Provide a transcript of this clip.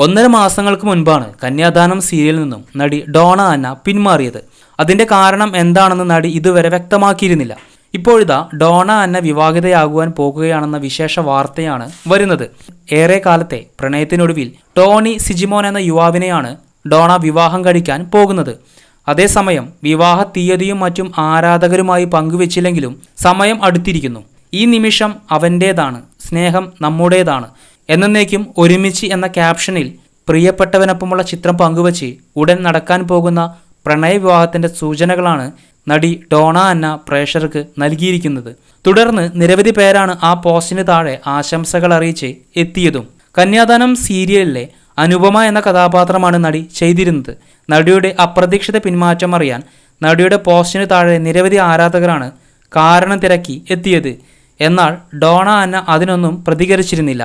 ഒന്നര മാസങ്ങൾക്ക് മുൻപാണ് കന്യാദാനം സീരിയലിൽ നിന്നും നടി ഡോണ അന്ന പിന്മാറിയത്. അതിന്റെ കാരണം എന്താണെന്ന് നടി ഇതുവരെ വ്യക്തമാക്കിയിരുന്നില്ല. ഇപ്പോഴിതാ ഡോണ അന്ന വിവാഹിതയാകുവാൻ പോകുകയാണെന്ന വിശേഷ വാർത്തയാണ് വരുന്നത്. ഏറെ കാലത്തെ പ്രണയത്തിനൊടുവിൽ ടോണി സിജിമോൻ എന്ന യുവാവിനെയാണ് ഡോണ വിവാഹം കഴിക്കാൻ പോകുന്നത്. അതേസമയം വിവാഹ തീയതിയും മറ്റും ആരാധകരുമായി പങ്കുവച്ചില്ലെങ്കിലും സമയം അടുത്തിരിക്കുന്നു. ഈ നിമിഷം അവന്റേതാണ് സ്നേഹം നമ്മുടേതാണ്. എന്നേക്കും ഒരുമിച്ച് എന്ന ക്യാപ്ഷനിൽ പ്രിയപ്പെട്ടവനൊപ്പമുള്ള ചിത്രം പങ്കുവച്ച് ഉടൻ നടക്കാൻ പോകുന്ന പ്രണയവിവാഹത്തിന്റെ സൂചനകളാണ് നടി ഡോണ അന്ന പ്രേക്ഷകർക്ക് നൽകിയിരിക്കുന്നത്. തുടർന്ന് നിരവധി പേരാണ് ആ പോസ്റ്റിന് താഴെ ആശംസകൾ അറിയിച്ച് എത്തിയതും. കന്യാദാനം സീരിയലിലെ അനുപമ എന്ന കഥാപാത്രമാണ് നടി ചെയ്തിരുന്നത്. നടിയുടെ അപ്രതീക്ഷിത പിന്മാറ്റം അറിയാൻ നടിയുടെ പോസ്റ്റിന് താഴെ നിരവധി ആരാധകരാണ് കാരണം തിരക്കി എത്തിയത്. എന്നാൽ ഡോണ അന്ന അതിനൊന്നും പ്രതികരിച്ചിരുന്നില്ല.